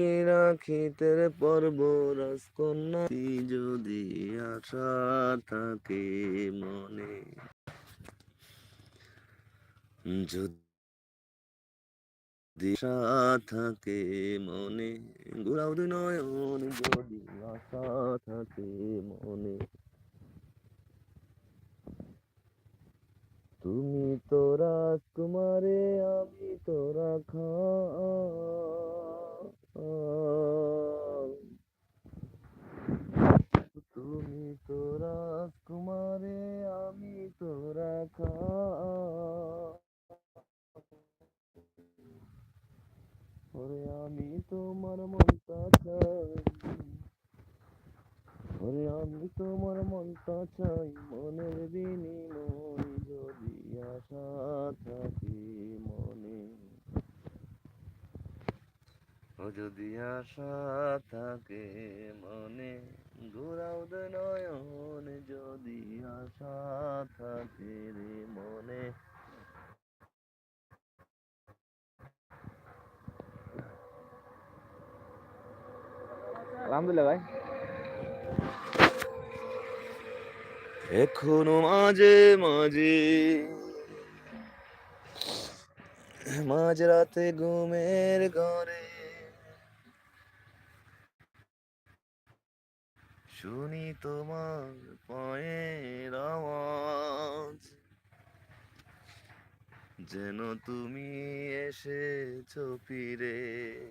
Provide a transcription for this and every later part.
রাখিতে পর্ব রাজকন্যা যদি আশা থাকে মনে, যদি থাকে মনে গুড়াও নয়ন যদি আশা থাকে মনে। তুমি তো রাজকুমারে, আমি তো রাখা। তুমি তো রাজকুমারে, আমি তো রাখা। ওরে আমি তোমার মনটা চাই। ওরে আমি তোমার মনটা চাই, মনের বিনিময় যদি আশা থাকে মনে ও যদি আশা থাকে মনে ঘুরাও নয়ন। যদি আশা থাকে রে মনে। আলহামদুলিল্লাহ ভাই। এখনও মাঝে মাঝে মাঝ রাতে ঘুমের ঘরে শুনি তোমার পায়ের আওয়াজ। যেন তুমি এসেছ ফিরে।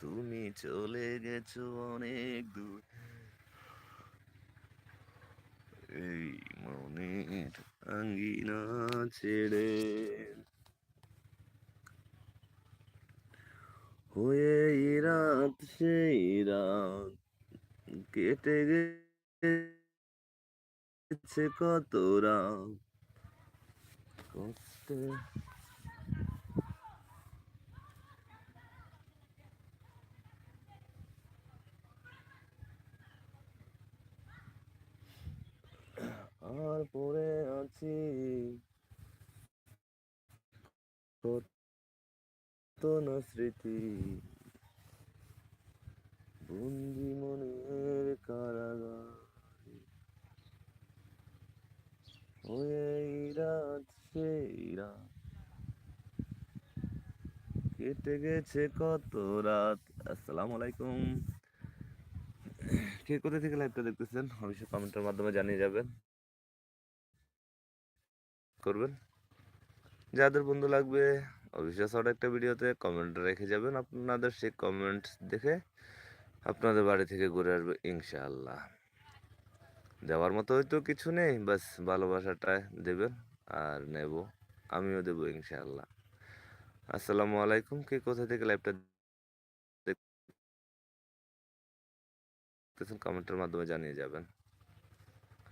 তুমি চলে গেছো অনেক দূর। এই মনের আঙ্গিনা ছেড়ে। হয়ে রাত সেই রাত কেটে গেছে কত রাত কষ্টে আর পড়ে আছি। কত না স্মৃতি। বন্দি মনের কারাগার ওই রাত, সেই রাত। কেটে গেছে কত রাত? আসসালামু আলাইকুম। কে কোথা থেকে লাইভটা দেখতেছেন? অবশ্যই কমেন্টের মাধ্যমে জানিয়ে যাবেন। করবেন? যাদের বন্ধু লাগবে, অবশ্যই শর্ট একটা ভিডিওতে কমেন্ট রেখে যাবেন। আপনাদের সেই কমেন্ট দেখে আপনাদের বাড়ি থেকে ঘুরে আসবে ইনশাআল্লাহ। দেওয়ার মতো হয়তো কিছু নেই, বাস ভালোবাসাটা দেবেন আর নেব, আমিও দেবো ইনশাআল্লাহ। আসসালামু আলাইকুম, কে কোথা থেকে লাইভটা দেখতেছেন কমেন্টের মাধ্যমে জানিয়ে যাবেন।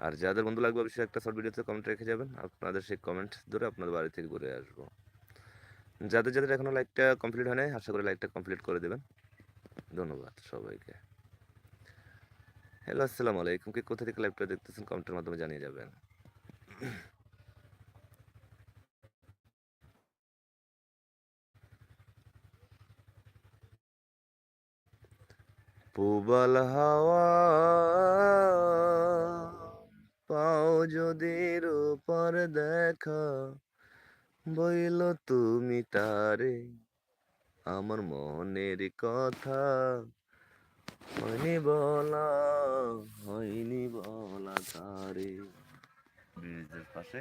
আর যাদের বন্ধু লাগবে অবশ্যই একটা শর্ট ভিডিওতে কমেন্ট রেখে যাবেন, আপনাদের সেই কমেন্ট ধরে আপনাদের বাড়ি থেকে ঘুরে আসব। যাদের যাদের এখনও লাইকটা কমপ্লিট হয় নাই আশা করি লাইকটা কমপ্লিট করে দেবেন। ধন্যবাদ সবাইকে। হ্যালো, আসসালামু আলাইকুম। কে কোথা থেকে লাইভটা দেখতেছেন কমেন্টের মাধ্যমে জানিয়ে যাবেন। পুবাল হাওয়া পাও যদি রূপার দেখা বইল তুমি তারে। আমার মনের কথা হয়নি বলা হয়নি বলা তারে। ব্রিজের পাশে।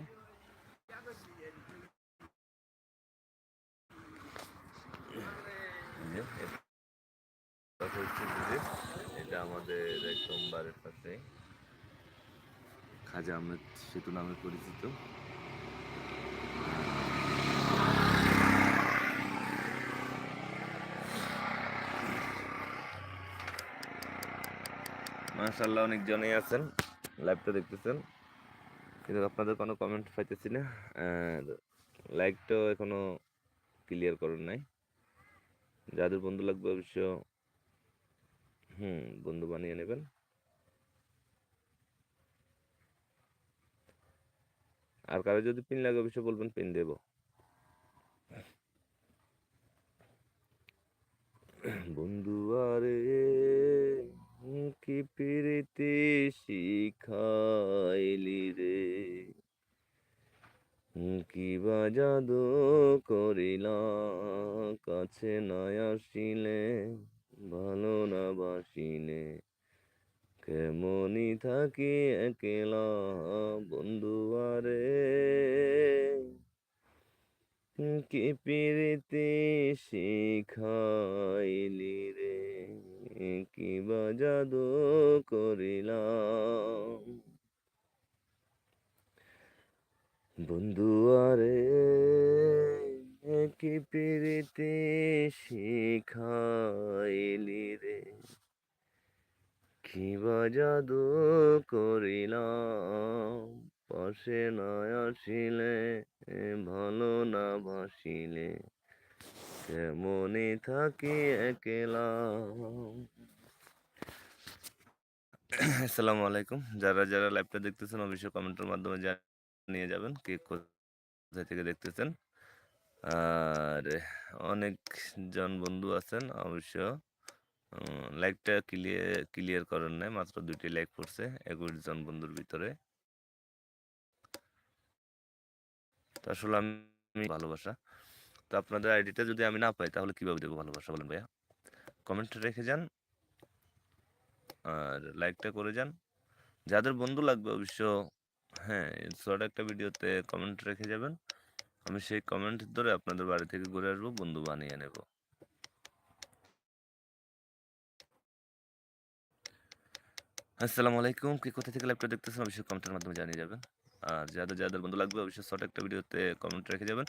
এটা আমাদের একদম বাড়ির পাশে। খাজা আহমেদ সেতু নামে পরিচিত। মাশাল্লাহ অনেকজনই আছেন লাইভটা দেখতেছেন। কিন্তু আপনাদের কোনো কমেন্ট পাইতেছি না, আর লাইকটাও এখনও ক্লিয়ার করেন নাই। যাদের বন্ধু লাগবে অবশ্য, হুম, বন্ধু বানিয়ে নেবেন। আর কারও যদি পিন লাগে অবশ্যই বলবেন পিন দেব। বন্ধু আরে কি প্রীতি শিখাইলি রে। কি বা জাদু করিলা, কাছে না আসিলে, ভালো না বাসিলে। কেমনই থাকি একলা বন্ধু আরে। কি প্রীতি শিখাইলি রে। কি বা জাদু করিলাম। বন্ধু, আরে কি প্রীতি শিখাইলি রে। কি বা জাদু করিলাম, পাশে না আসিলে, ভালো না বাসিলে কেমনই থাকি একলা? আসসালামু আলাইকুম। যারা যারা লাইভটা দেখতেছেন, অবশ্যই কমেন্টের মাধ্যমে জানিয়ে যাবেন কে কোথায় থেকে দেখতেছেন। আর অনেক জন বন্ধু আছেন, অবশ্য লাইকটা ক্লিয়ার ক্লিয়ার করেন নাই, মাত্র দুইটি লাইক পড়ছে, একুশ জন বন্ধুর ভিতরে। আসলে আমি ভালোবাসা। তো আপনাদের আইডিটা যদি আমি না পাই, তাহলে কীভাবে দেবো ভালোবাসা বলেন ভাইয়া? কমেন্ট রেখে যান। আর লাইকটা করে যান। যাদের বন্ধু লাগবে অবশ্য হ্যাঁ শর্ট একটা ভিডিওতে কমেন্ট রেখে যাবেন। আমি সেই কমেন্ট ধরে আপনাদের বাড়ি থেকে ঘুরে আসব, বন্ধু বানিয়ে নেব। আসসালামু আলাইকুম। কি কোথা থেকে লাইভটা দেখতেছেন? অবশ্যই কমেন্টের মাধ্যমে জানিয়ে যাবেন। আর যাদের যাদের বন্ধু লাগবে অবশ্যই শর্ট একটা ভিডিওতে কমেন্ট রেখে যাবেন।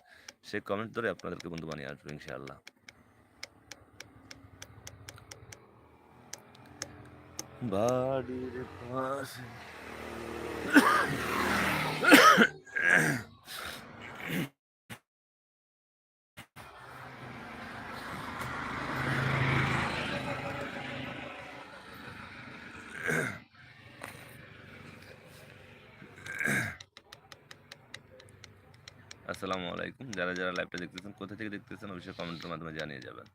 সেই কমেন্ট ধরে আপনাদেরকে বন্ধু বানিয়ে আসব ইনশাআল্লাহ। বাড়ির পাশে আসসালামু আলাইকুম যারা দেখতেছেন, কোথা থেকে দেখতেছেন, অবশ্যই কমেন্টের মাধ্যমে জানিয়ে যাবেন।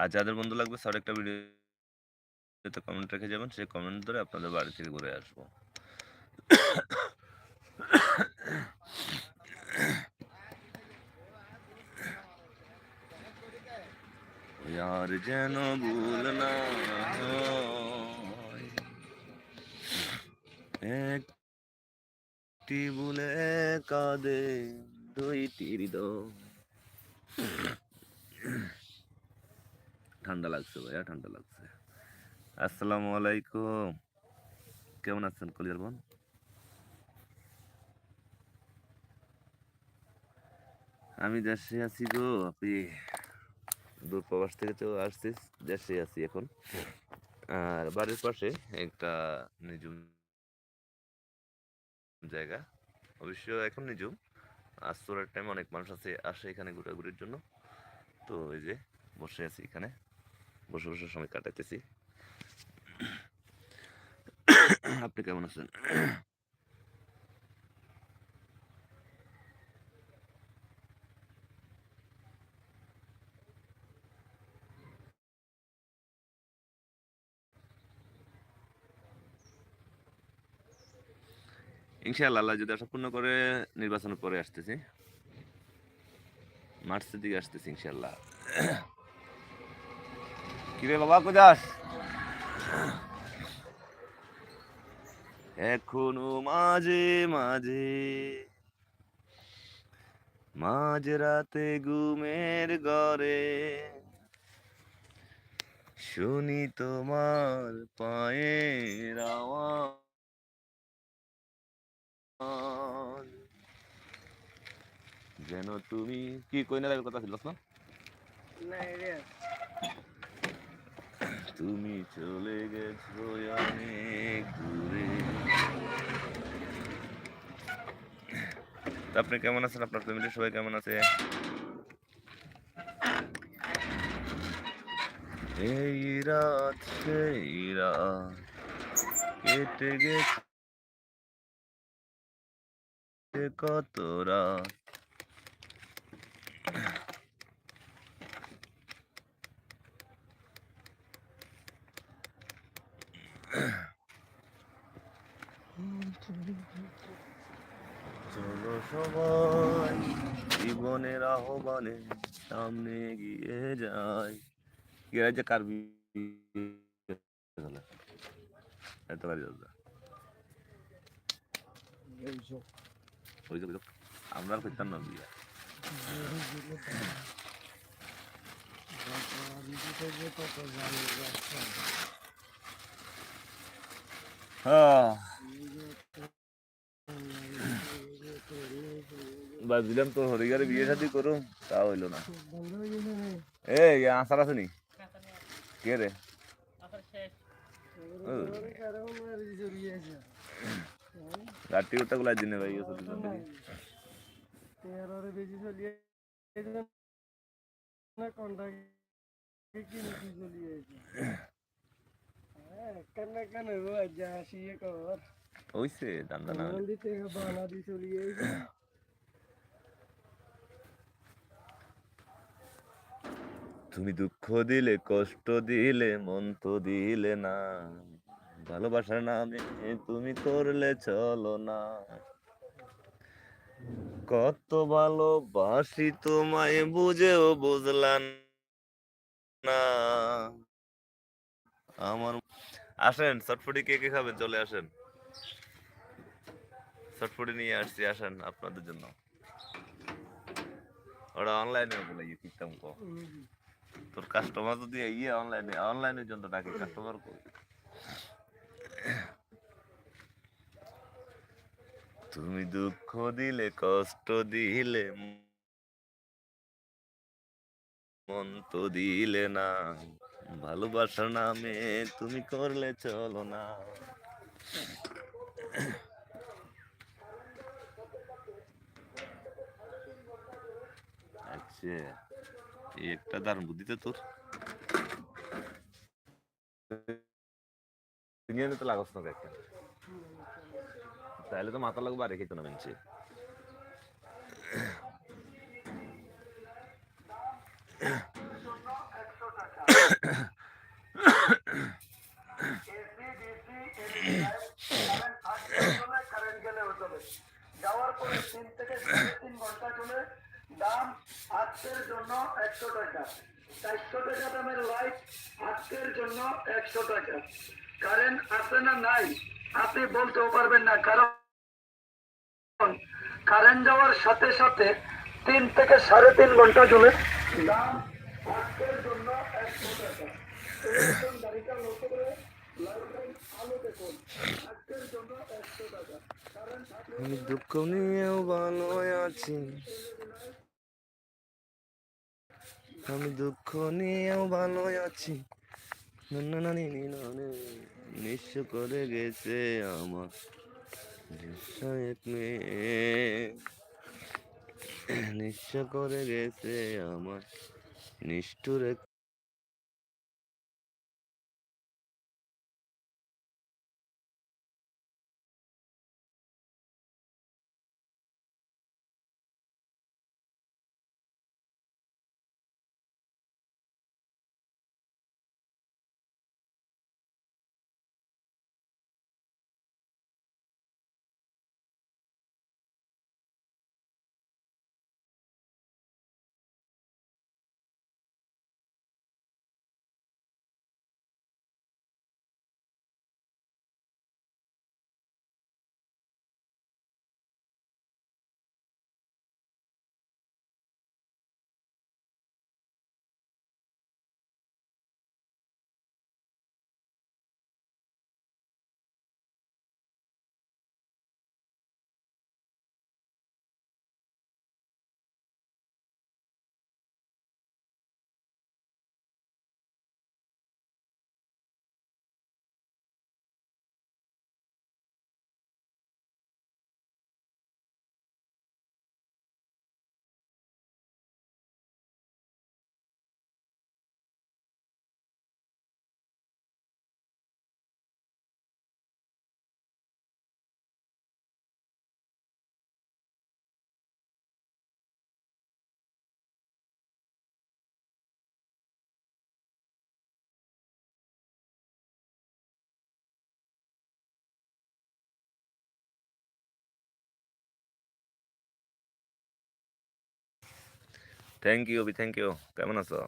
আর যাদের বন্ধু লাগবে শর্ট একটা ভিডিওতে কমেন্ট রেখে যাবেন, সেই কমেন্ট ধরে আপনাদের বাড়ি থেকে ঘুরে আসব। यार যেন ভুল না একটি ভুলে কাঁদে দুইটি হৃদয় ঠান্ডা লাগছে ভাইয়া, ঠান্ডা লাগছে। আসসালামু আলাইকুম। কেমন আছেন কলিয়ার বোন? আমি দেশে আছি গো, আপনি দূর প্রবাস থেকে তো আসছি দেশে আছি এখন। আর বাড়ির পাশে একটা নিজুম জায়গা। অবশ্য এখন নিজুম আস্তরের টাইম অনেক মানুষ আছে, আসে এখানে ঘোরাঘুরির জন্য। তো ওই যে, বসে আছি এখানে। বসে বসে সময় কাটাইতেছি। আপনি কেমন আছেন? ইনশাআল্লাহ আল্লাহ যদি আশা পূর্ণ করে নির্বাচনের পরে আসতেছি, মার্চের দিকে আসতেছি ইনশাআল্লাহ। কিরে বাবা কোথাস এখনও মাঝে মাঝে, মাঝ রাতে ঘুমের ঘরে, শুনি তোমার পায়ের আওয়াজ। যেন তুমি কি কই না কথা ছিল না তুমি চলে গেছো অনেক দূরে। আপনি কেমন আছেন? আপনার ফ্যামিলির সবাই কেমন আছে? এই রাত সেই রাত কেটে গেছে কত রাত সবাই জীবনের আহ্বানে সামনে এগিয়ে যায় ওই যে, আমরা না বিয়ে। হ্যাঁ। ভাবছিলাম তোর হরিগারে বিয়ে শাদি করুম তা হইল না। এই আসার আছে নি? কে রে? গাড়ি ওটা গুলা দিনে ভাই ওষুধ দিতাম দেখি। বেশি চলিয়ে না কোনটা কি নাকি চলিয়ে হ্যাঁ কেন কেন যা আসিয়ে কর হইছে দান্দা না মন্দির থেকে বানা দি চলিয়ে তুমি দুঃখ দিলে, কষ্ট দিলে, মন তো দিলে না। ভালোবাসার নামে তুমি করলে চলো না। কত ভালোবাসি তোমায় বুঝেও বুঝলাম না। আমার আসেন চটফটি কে কে খাবেন? চলে আসেন। চটফটি নিয়ে আসছি, আসেন আপনাদের জন্য। ওরা অনলাইনে বলে কিতাম কো তোর কাস্টমার যদি ইয়ে অনলাইনে অনলাইনের জন্য ডাকে কাস্টমার কই? তুমি দুঃখ দিলে, কষ্ট দিলে, মন তো দিলে না। ভালোবাসার নামে তুমি করলে চলো না। আচ্ছা। একটা দারুণ বুদ্ধি তো তোর। নিয়ে তো লাগস না দেখ। তাহলে তো মাথা লাগবে আর খেতে না মেনছে যাওয়ার পরে তিন থেকে সাড়ে তিন ঘণ্টা চলে দাম আজকের জন্য একশো টাকা। চারশো টাকা দামের লাইট আজকের জন্য একশো টাকা। কারেন্ট আছে না নাই, আপনি বলতেও পারবেন না, কারণ কারেন্ট যাওয়ার সাথে সাথে তিন থেকে সাড়ে তিন ঘণ্টা চলে দাম আজকের জন্য একশো টাকা। একশো আমি দুঃখ নিয়েও ভালো আছি। আমি দুঃখ নিয়েও ভালো আছি। নিঃস্ব করে গেছে আমার এক মেয়ে নিঃস্ব করে গেছে আমার নিষ্ঠুর এক থ্যাংক ইউ বি থ্যাংক ইউ কেমন আছো?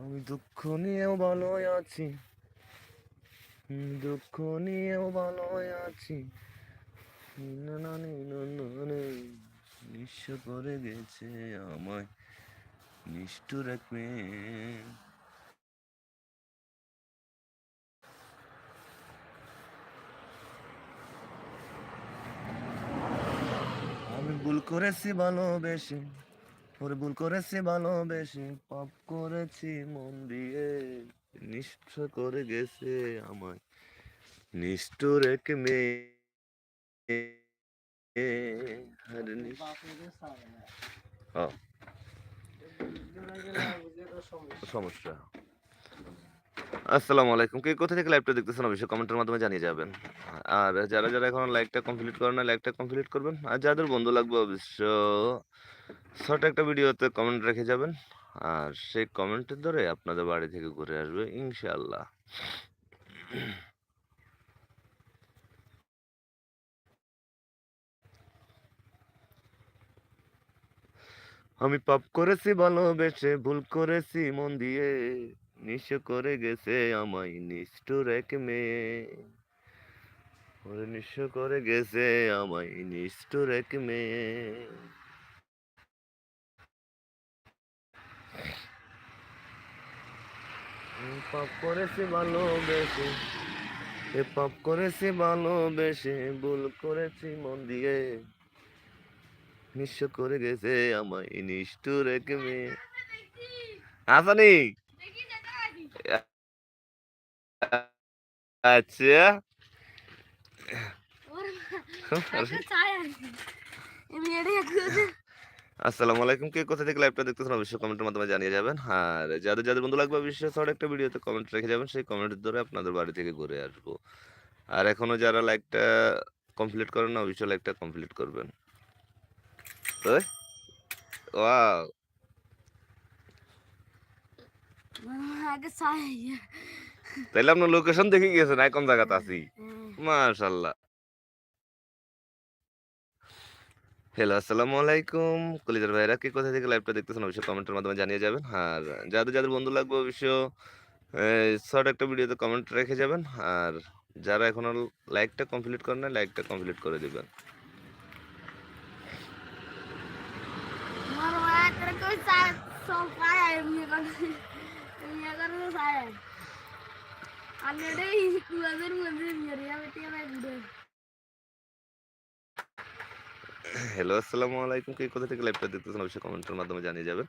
আমি দুঃখ নিয়েও ভালো আছি। দুঃখ নিয়েও ভালো আছি। নিঃস্ব করে গেছে আমায়। নিষ্ঠুর এক মেয়ে আমি ভুল করেছি ভালোবেসে, ওরে ভুল করেছি ভালোবেসে, পাপ করেছি মন দিয়ে। নিষ্ঠ করে গেছে আমায়, নিষ্ঠুর এক মেয়ে। সমস্যা। আসসালামু আলাইকুম। কে কোথা থেকে লাইভটা দেখতেছেন অবশ্যই কমেন্টের মাধ্যমে জানিয়ে যাবেন। আর যারা যারা এখন লাইকটা কমপ্লিট করেন না লাইকটা কমপ্লিট করবেন। আর যাদের বন্ধু লাগবে অবশ্য ছোট একটা ভিডিওতে কমেন্ট রেখে যাবেন। আর সেই কমেন্টের ধরে আপনাদের বাড়ি থেকে ঘুরে আসবে, ইনশাআল্লাহ। আমি পাপ করেছি, ভালোবেসে ভুল করেছি, মন দিয়ে। নিঃস্ব করে গেছে আমায়, নিষ্ঠুর এক মেয়ে। ওরে নিঃস্ব করে গেছে আমায়, নিষ্ঠুর এক মেয়ে। পাপ করেছি ভালোবেসে, এ পাপ করেছি ভালোবেসে, ভুল করেছি মন দিয়ে। নিঃস্ব করে গেছে আমায়, নিষ্ঠুর এক মেয়ে। আসানি আচ্ছা আসসালামু আলাইকুম। কে কোথা থেকে লাইভটা দেখতেছেন অবশ্যই কমেন্টের মাধ্যমে জানিয়ে যাবেন। আর যাদের যাদের বন্ধু লাগবে অবশ্যই ছোট একটা ভিডিওতে কমেন্ট রেখে যাবেন। সেই কমেন্টের ধরে আপনাদের বাড়ি থেকে ঘুরে আসব। আর এখনও যারা লাইকটা কমপ্লিট করেন না অবশ্যই লাইকটা কমপ্লিট করবেন। ওয়াও। আগে তাইলে আপনার লোকেশন দেখে গিয়েছেন একম জায়গাতে আছি? মাশাল্লাহ। হ্যালো আসসালামু আলাইকুম। কলিজার ভাইরা কে কোথা থেকে লাইভটা দেখতেছেন অবশ্যই কমেন্টের মাধ্যমে জানিয়ে যাবেন। আর যাদের যাদের বন্ধু লাগবে অবশ্য শর্ট একটা ভিডিওতে কমেন্ট রেখে যাবেন। আর যারা এখনও লাইকটা কমপ্লিট করেন না লাইকটা কমপ্লিট করে দিবেন। আমার হ্যালো আসসালামু আলাইকুম কে কোথা থেকে লাইভটা দেখতেছেন অবশ্যই কমেন্টের মাধ্যমে জানিয়ে যাবেন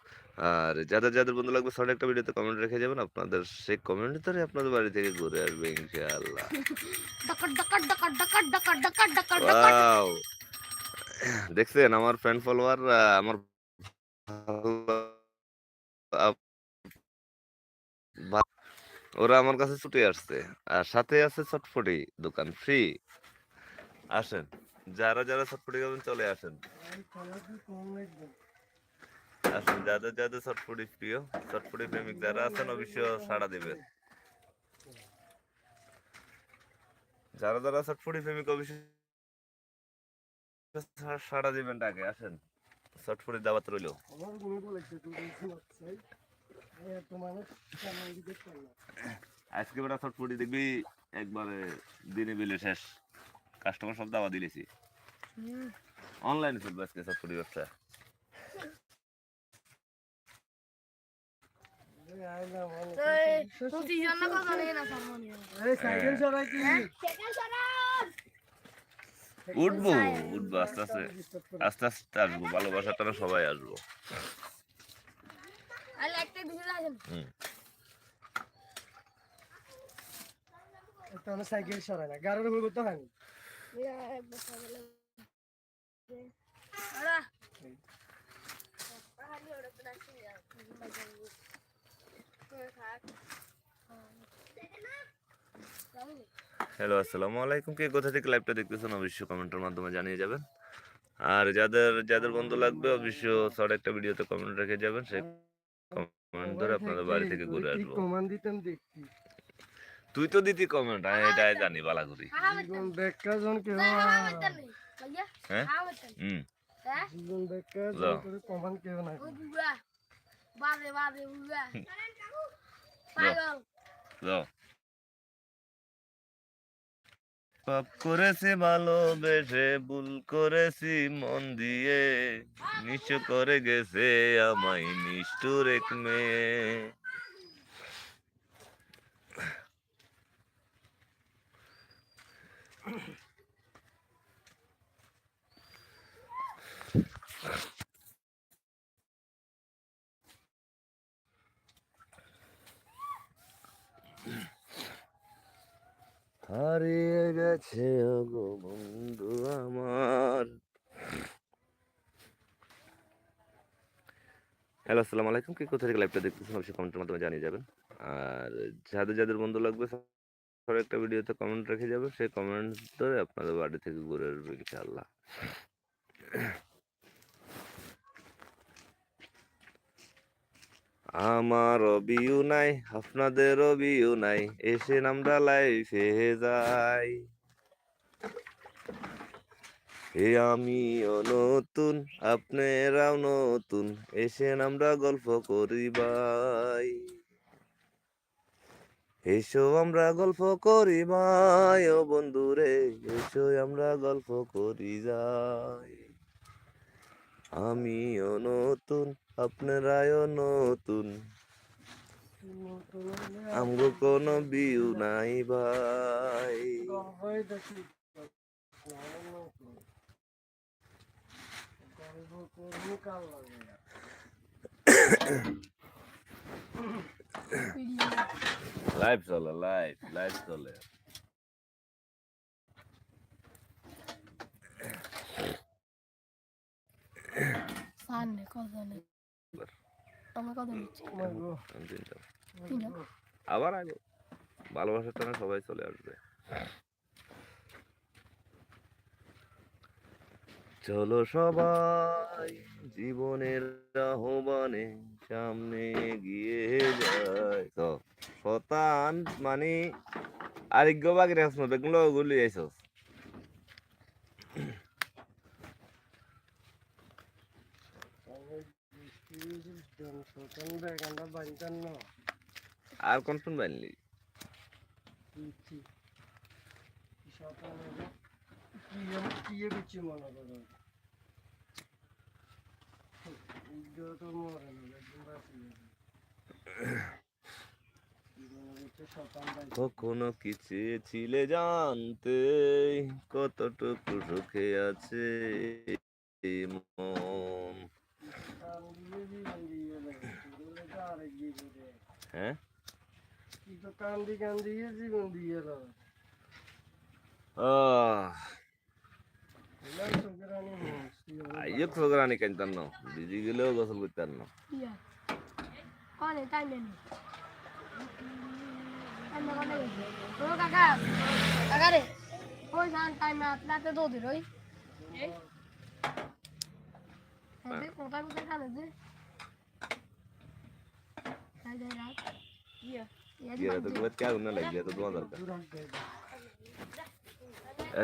আর যাদের যাদের বন্ধু লাগবে সবাই একটা ভিডিওতে কমেন্ট রেখে যাবেন আপনাদের সেই কমেন্ট ধরে আপনাদের বাড়ি থেকে ঘুরে আসবে ইনশাআল্লাহ দেখছেন আমার ফ্রেন্ড ফলোয়ার আমার ওরা আমার কাছে ছুটে আসছে। আর সাথে আছে চটফটি দোকান ফ্রি আসেন, যারা যারা চটফটি খাবেন চলে আসেন। আসেন, যাদের যাদের চটফটি প্রিয় চটফটি প্রেমিক যারা আছেন অবশ্য সাড়া দেবেন। যারা যারা চটফটি প্রেমিক অবশ্য সাড়া দিবেন ডাকে আসেন চটফটি দাওয়াত রইল। আজকে বেটা চটফটি দেখবি একবারে দিনে বিলে শেষ। কাস্টমার সব দাওয়া দিলেছি। অনলাইনে চলবে আজকে চটফটি ব্যবসা। সরাব উঠবো উঠবো আস্তে আস্তে। আস্তে আস্তে আসব ভালোবাসার টানা সবাই আসব। সাইকেল না গাড়ির উপর করতে হয় হ্যালো আসসালামু আলাইকুম। কে কোথা থেকে লাইভটা দেখতেছেন অবশ্যই কমেন্টের মাধ্যমে জানিয়ে যাবেন। আর যাদের যাদের বন্ধু লাগবে অবশ্য শর্ট একটা ভিডিওতে কমেন্ট রেখে যাবেন সেই কমেন্ট ধরে আপনাদের বাড়ি থেকে ঘুরে আসব। কমেন্ট দিতাম দেখছি তুই তো দিতি কমেন্ট আমি এটাই জানি বালা করি দেখা জন কে হ্যাঁ। হুম। জীবন দেখা জন করে কমেন্ট কেউ না বাদে বাদে বুড়া। পাগল। যাও। পাপ করেছি ভালোবেসে ভুল করেছি মন দিয়ে নিঃস্ব করে গেছে আমায় নিষ্ঠুর এক মেয়ে। হারিয়ে গেছে গো বন্ধু আমার। হ্যালো, আসসালামু আলাইকুম। কি কোথা থেকে লাইভটা দেখতেছেন? অবশ্যই কমেন্টের মাধ্যমে জানিয়ে যাবেন। আর যাদের যাদের বন্ধু লাগবে একটা ভিডিওতে কমেন্ট রেখে যাবে। সেই কমেন্ট ধরে আপনাদের বাড়ি থেকে ঘুরে আসবে, ইনশাআল্লাহ। আমার বিউ নাই আপনাদেরও বিউ নাই, এসে আমরা লাইফে যাই। হে আমিও নতুন, আপনারাও নতুন, এসে আমরা গল্প করি ভাই। এসো আমরা গল্প করি ভাই, ও বন্ধুরে, এসো আমরা গল্প করি যাই। আমিও নতুন আপনারাও নতুন। আমগো কোনো বিউ নাই ভাই। লাইভ চলে লাইভ লাইভ চলে। সামনে কত নেই আমার গো। আবার আগে ভালোবাসার টানে সবাই চলে আসবে চলো সবাই জীবনের আহ্বানে সামনে গিয়ে যায়। তো শতান মানে আরেগ্য বাগের আসনো বেগুলো গুলি আইসস আমার বৃষ্টির জন শোষণ বেগানটা বাঞ্চান না আর কোন শুন বাইনলি দিচ্ছি শোষণ হলো কি আমি কি করছি মনে করো ইজ্জত তো মরে না একদম বাঁচি শতান বাঞ্চান কখনো কি চেয়েছিলে জানতে কতটুকু সুখে আছে মন কান দিয়ে জীবন দিয়ে দেয় তোদের তো আরেক দিয়ে দেয় হ্যাঁ? কান্দি কান্দি জীবন দিয়ে আইয়ে প্রোগ্রানি কেনতাম না বিজি গেলেও গোসল করতাম না কনে টাইম নেই টাইম না কনে ও কাকা কাকা রে। ওই সান টাইম রাতে দো দিন ওই। এই দে কোথায় কোথায় কানে ইয়া ये तो क्या घूमने लग तो,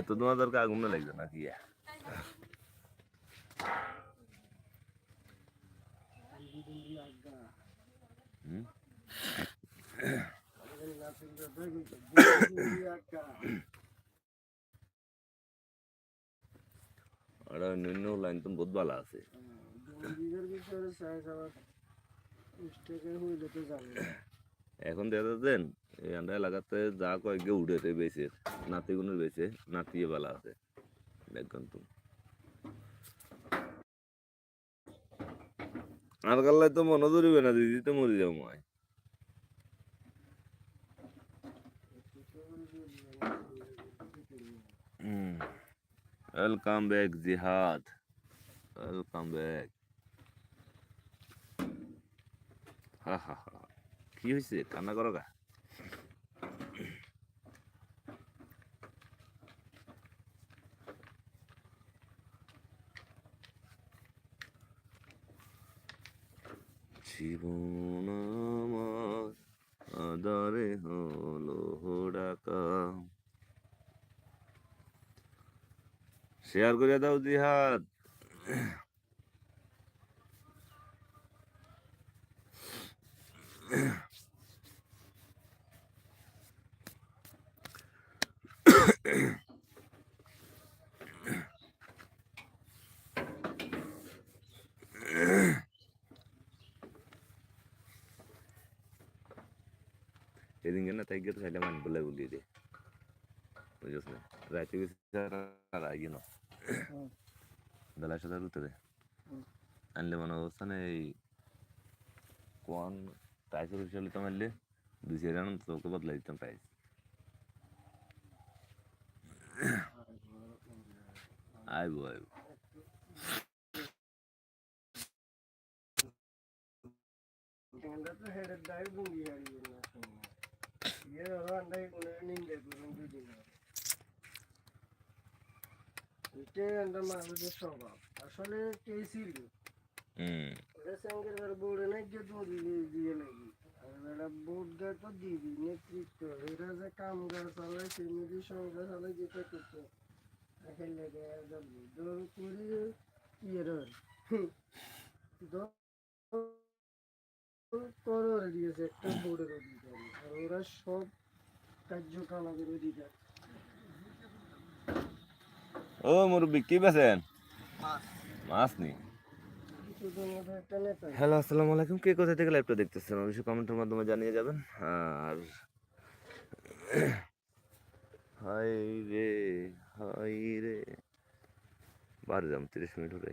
तो घूमने लग हम्म? अरे लाइन तुम बहुत बाला से এখন দেখা যাচ্ছেন এই আন্ডা এলাকাতে যা কয়েকগে উঠেছে বেশি নাতি গুণের বেশি নাতিয়ে বেলা আছে দেখবেন তুমি আর কাল্লাই তো মনে ধরিবে না, দিদি তো মরি যাও মায়। Welcome back Jihad, welcome back. হা হা হা কি হয়েছে কান্না করো গা জীবন আমার দরে হলো ডাকা শেয়ার করে দাও জিহাদ এদিকে না তাই গেতে খাইলে মান বলে বলি দে বুঝছ না? রাতে গেছে আর আগে না। বেলার সাথে উঠতে হুম। আনলে মনে অবস্থা নেই। এই কোন টাইসের হিসাবে তো মারলে দুই চার আনন্দ তোকে বদলাই দিতাম টাইস আইবো আইবো। এটাই আমরা মানুষের স্বভাব। আসলে কে ছিল? হুম। ওরা সঙ্গের বার বোর্ডে নাই যে দড়ি দিয়ে আর বোর্ড তো দিবি নেতৃত্ব। যে কাম গাছ চালায় সেই মিলি সংখ্যা চালায় যেটা করতো এখন লেগে যাব দৌড় করে ইয়ে রয় করোর দিয়েছে একটা বোর্ডের অধিকার। আর ওরা সব কার্যকলাপের অধিকার। ও মুরব্বী কি বেছেন মাছ নি শুধুর মধ্যে একটা নেতা হ্যালো আসসালামু আলাইকুম। কে কোথা থেকে লাইভটা দেখতেছেন? অবশ্যই কমেন্টের মাধ্যমে জানিয়ে যাবেন। আর হাই রে হাই রে। বারো যাম তিরিশ মিনিট হলে